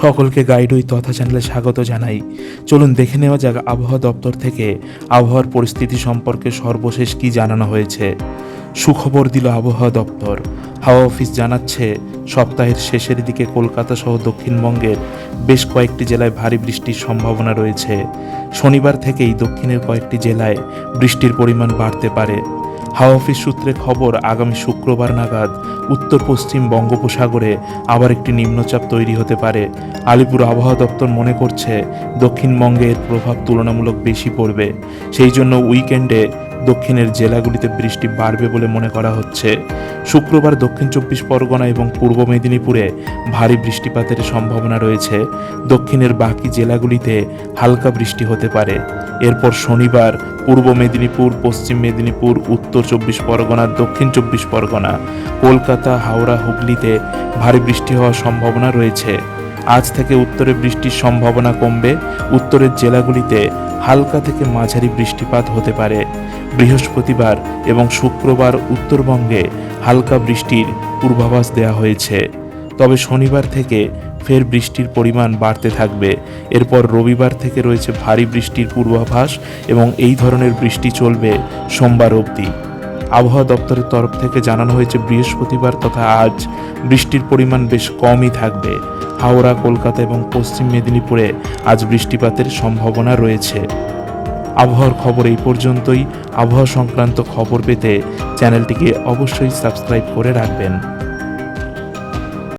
সকলকে গাইডই তথা চ্যানেলে স্বাগত জানাই। চলুন দেখে নেওয়া যাক আবহাওয়া দপ্তর থেকে আবহাওয়ার পরিস্থিতি সম্পর্কে সর্বশেষ কি জানানো হয়েছে। সুখবর দিল আবহাওয়া দপ্তর। হাওয়া অফিস জানাচ্ছে, সপ্তাহের শেষের দিকে কলকাতা সহ দক্ষিণবঙ্গের বেশ কয়েকটি জেলায় ভারী বৃষ্টির সম্ভাবনা রয়েছে। শনিবার থেকেই দক্ষিণের কয়েকটি জেলায় বৃষ্টির পরিমাণ বাড়তে পারে। হাওয়া অফিস সূত্রে খবর, আগামী শুক্রবার নাগাদ উত্তর পশ্চিম বঙ্গোপসাগরে আবার একটি নিম্নচাপ তৈরি হতে পারে। আলিপুর আবহাওয়া দপ্তর মনে করছে, দক্ষিণবঙ্গের প্রভাব তুলনামূলক বেশি পড়বে। সেই জন্য উইকেন্ডে দক্ষিণের জেলাগুলিতে বৃষ্টি বাড়বে বলে মনে করা হচ্ছে। শুক্রবার দক্ষিণ চব্বিশ পরগনা এবং পূর্ব মেদিনীপুরে ভারী বৃষ্টিপাতের সম্ভাবনা রয়েছে। দক্ষিণের বাকি জেলাগুলিতে হালকা বৃষ্টি হতে পারে। এরপর শনিবার পূর্ব মেদিনীপুর, পশ্চিম মেদিনীপুর, উত্তর চব্বিশ পরগনা, দক্ষিণ চব্বিশ পরগনা, কলকাতা, হাওড়া, হুগলিতে ভারী বৃষ্টি হওয়ার সম্ভাবনা রয়েছে। আজ থেকে উত্তরে বৃষ্টির সম্ভাবনা কমবে। উত্তরের জেলাগুলিতে হালকা থেকে মাঝারি বৃষ্টিপাত হতে পারে। বৃহস্পতিবার এবং শুক্রবার উত্তরবঙ্গে হালকা বৃষ্টির পূর্বাভাস দেওয়া হয়েছে। তবে শনিবার থেকে ফের বৃষ্টির পরিমাণ বাড়তে থাকবে। এরপর রবিবার থেকে রয়েছে ভারী বৃষ্টির পূর্বাভাস এবং এই ধরনের বৃষ্টি চলবে সোমবার অবধি। আবহাওয়া দপ্তরের তরফ থেকে জানানো হয়েছে, বৃহস্পতিবার তথা আজ বৃষ্টির পরিমাণ বেশ কমই থাকবে। হাওড়া, কলকাতা এবং পশ্চিম মেদিনীপুরে আজ বৃষ্টিপাতের সম্ভাবনা রয়েছে। আবহাওয়ার খবর এই পর্যন্তই। আবহাওয়া সংক্রান্ত খবর পেতে চ্যানেলটিকে অবশ্যই সাবস্ক্রাইব করে রাখবেন।